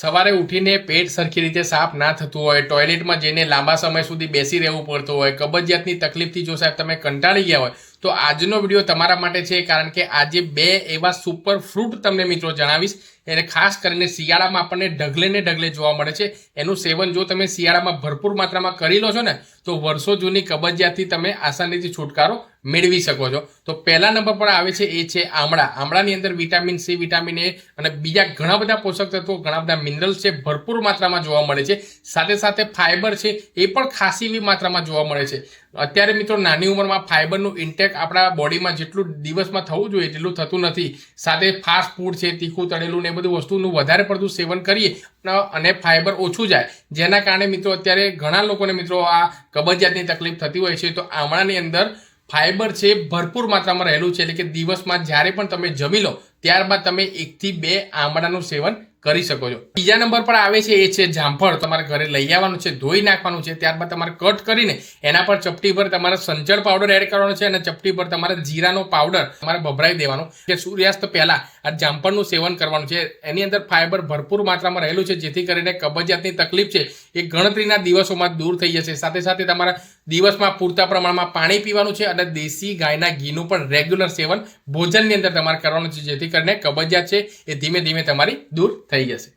સવારે ઉઠીને પેટ સરખી રીતે સાફ ના થતું હોય, ટોયલેટમાં જઈને લાંબા સમય સુધી બેસી રહેવું પડતું હોય, કબજિયાતની તકલીફથી જો સાહેબ તમે કંટાળી ગયા હોય, તો આજનો વીડિયો તમારા માટે છે, કારણ કે આજે બે એવા સુપર ફ્રૂટ તમને મિત્રો જણાવીશ. એને ખાસ કરીને શિયાળામાં આપણને ઢગલે ને ઢગલે જોવા મળે છે. એનું સેવન જો તમે શિયાળામાં ભરપૂર માત્રામાં કરી લો છો ને તો વર્ષો જૂની કબજિયાતથી તમે આસાનીથી છુટકારો મેળવી શકો છો. તો પહેલા નંબર પર આવે છે, એ છે આમળા. આમળાની અંદર વિટામિન સી, વિટામિન એ અને બીજા ઘણા બધા પોષક તત્વો, ઘણા બધા મિનરલ્સ છે, ભરપૂર માત્રામાં જોવા મળે છે. સાથે સાથે ફાઇબર છે, એ પણ ખાસી એવી માત્રામાં જોવા મળે છે. અત્યારે મિત્રો નાની ઉંમરમાં ફાઇબરનું ઇન્ટેક આપણા બોડીમાં જેટલું દિવસમાં થવું જોઈએ તેટલું થતું નથી. સાથે ફાસ્ટ ફૂડ છે, તીખું, તળેલું ને એ બધું વસ્તુનું વધારે પડતું સેવન કરીએ અને ફાઇબર ઓછું જાય. જેના કારણે મિત્રો અત્યારે ઘણા લોકોને મિત્રો આ કબજિયાતની તકલીફ થતી હોય છે, તો આમળાની અંદર ફાઇબર છે ભરપૂર માત્રામાં રહેલું છે. એટલે કે દિવસમાં જ્યારે પણ તમે જમી લો, ત્યારબાદ તમે એકથી બે આમળાનું સેવન કરી શકો છો. બીજા નંબર પર આવે છે, એ છે જામફળ. તમારે ઘરે લઈ આવવાનું છે, ધોઈ નાખવાનું છે, ત્યારબાદ તમારે કટ કરીને એના પર ચપટી પર તમારે સંચળ પાવડર એડ કરવાનો છે અને ચપટી પર તમારે જીરાનો પાવડર તમારે ભભરાઈ દેવાનો કે સૂર્યાસ્ત પહેલા આ જામફળનું સેવન કરવાનું છે. એની અંદર ફાઇબર ભરપૂર માત્રામાં રહેલું છે, જેથી કરીને કબજિયાતની તકલીફ છે, એ ગણતરીના દિવસોમાં દૂર થઈ જશે. સાથે સાથે તમારા દિવસમાં પૂરતા પ્રમાણમાં પાણી પીવાનું છે અને દેશી ગાયના ઘીનું પણ રેગ્યુલર સેવન ભોજનની અંદર તમારે કરવાનું છે, જેથી કરીને કબજિયાત છે, એ ધીમે ધીમે તમારી દૂર થઈ જશે